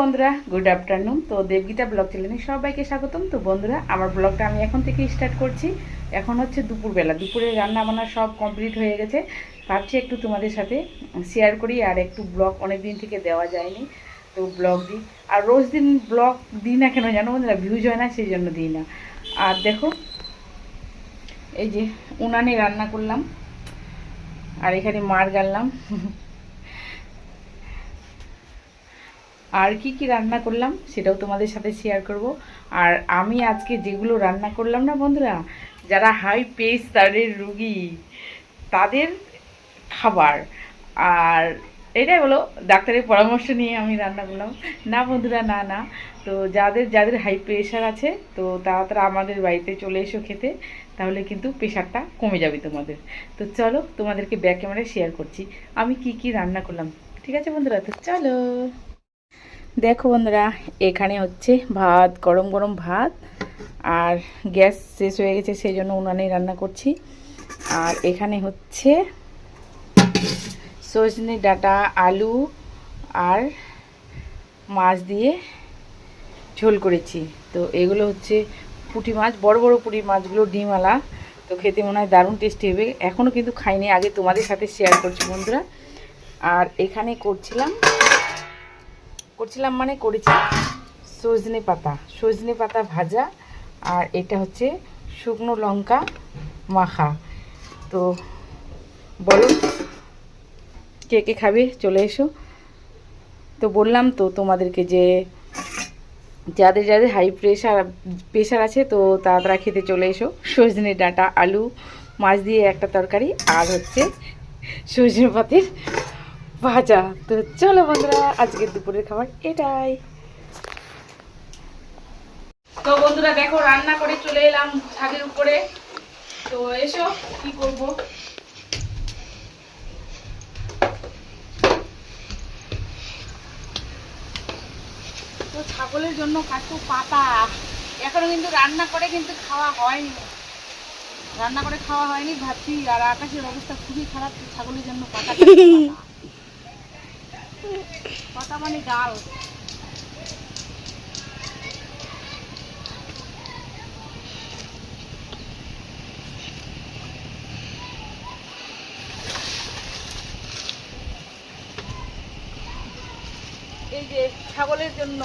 বন্ধুরা, good afternoon. তো দেবগীতা blog চ্যানেলে সবাইকে স্বাগতম। তো বন্ধুরা, আমার ব্লগটা আমি এখন থেকে স্টার্ট করছি। এখন হচ্ছে দুপুরবেলা। দুপুরে রান্না বান্না সব কমপ্লিট হয়ে গেছে। ভাবছি একটু তোমাদের সাথে শেয়ার করি আর একটু ব্লগ অনেক দিন থেকে দেওয়া যায়নি। তো ব্লগ দিই। আর রোজ দিন ব্লগ দিই না কেন জানো বন্ধুরা? ভিউজ হয় না, সেই জন্য দিই না। আর দেখো, এই যে উনানে রান্না করলাম। আর এখানে মার গাললাম। আর কি কি রান্না করলাম সেটাও তোমাদের সাথে শেয়ার করব। আর আমি আজকে যেগুলো রান্না করলাম না বন্ধুরা, যারা হাই পেস প্রেসারের রুগী, তাদের খাবার। আর এটাই হলো ডাক্তারের পরামর্শ নিয়ে আমি রান্না করলাম। না বন্ধুরা, না না। তো যাদের যাদের হাই প্রেশার আছে, তো তারা আমাদের বাড়িতে চলে এসো খেতে, তাহলে কিন্তু প্রেশারটা কমে যাবে তোমাদের। তো চলো তোমাদেরকে ব্যাক ক্যামেরায় শেয়ার করছি। আমি কি কি রান্না করলাম, ঠিক আছে বন্ধুরা? তো চলো। দেখো বন্ধুরা, এখানে হচ্ছে ভাত, গরম গরম ভাত, আর গ্যাস শেষ হয়ে গেছে, সেই জন্য উনানেই রান্না করছি। আর এখানে হচ্ছে সজনে ডাটা, আলু, আর মাছ দিয়ে ঝোল করেছি। তো এগুলো হচ্ছে পুঁটি মাছ, বড় বড় পুঁটি মাছগুলো ডিমওয়ালা। তো খেতে মনে হয় দারুণ টেস্টি হবে। এখনও কিন্তু খাইনি, আগে তোমাদের সাথে শেয়ার করছি বন্ধুরা। আর এখানে করছিলাম করছিলাম মানে করেছি সজনে পাতা। সজনে পাতা ভাজা আর এটা হচ্ছে শুকনো লঙ্কা মাখা। তো বলো, কে কে খাবে চলে এসো। তো বললাম তো তোমাদেরকে যে যাদের যাদের হাই প্রেশার প্রেশার আছে তো তারা খেতে চলে এসো। সজনে ডাঁটা, আলু, মাছ দিয়ে একটা তরকারি আর হচ্ছে সজনে পাতির ভাজা। তো চলো বন্ধুরা আজকের দুপুরের খাবার এটাই। তো বন্ধুরা দেখো রান্না করে চলে এলাম ছাদের উপরে। তো এসো কি করব? তো ছাগলের জন্য কত পাতা। এখনও কিন্তু রান্না করে কিন্তু খাওয়া হয়নি। রান্না করে খাওয়া হয়নি ভাবছি আর আকাশের অবস্থা খুবই খারাপ ছাগলের জন্য পাতা। পাতা মানে ডাল। এই যে ছাগলের জন্য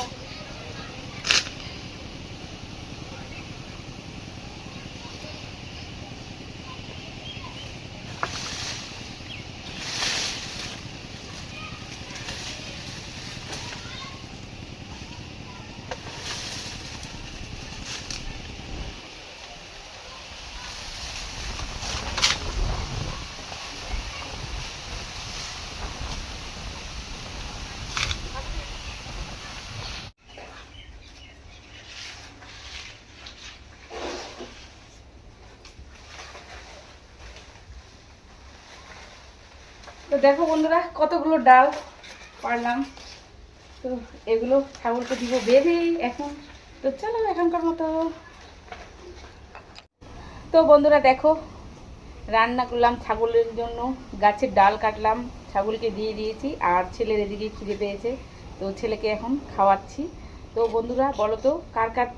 তো দেখো বন্ধুরা, কতগুলো ডাল পারলাম। তো এগুলো ছাগলকে দিব বেঁধে এখন। তো চলো এখনকার মতো। তো বন্ধুরা দেখো, রান্না করলাম ছাগলের জন্য। গাছের ডাল কাটলাম, ছাগলকে দিয়ে দিয়েছি, আর ছেলের এদিকে খিদে পেয়েছে, তো ছেলেকে এখন খাওয়াচ্ছি। তো বন্ধুরা, বলো তো, কার কার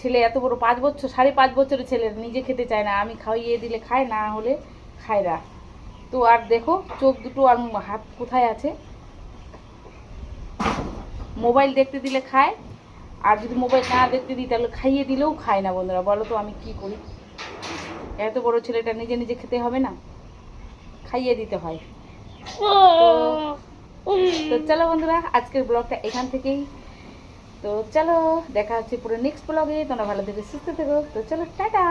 ছেলে এত বড়, পাঁচ বছর, সাড়ে পাঁচ বছরের ছেলে, নিজে খেতে চায় না, আমি খাইয়ে দিলে খায়, না হলে খায় না। তো আর দেখো চোখ দুটো আর হাত কোথায় আছে? মোবাইল দেখতে দিলে খায় আর যদি মোবাইল না দেখতে দিই তাহলে খাইয়ে দিলেও খায় না বন্ধুরা। বলো তো আমি কি করি? এত বড় ছেলেটা নিজে নিজে খেতে হবে না? খাইয়ে দিতে হয়। তো চলো বন্ধুরা আজকের ব্লগটা এখান থেকেই। তো চলো দেখা হচ্ছে পুরো নেক্সট ব্লগে তোমরা ভালো থেকে সুস্থ থেকো। তো চলো টাটা!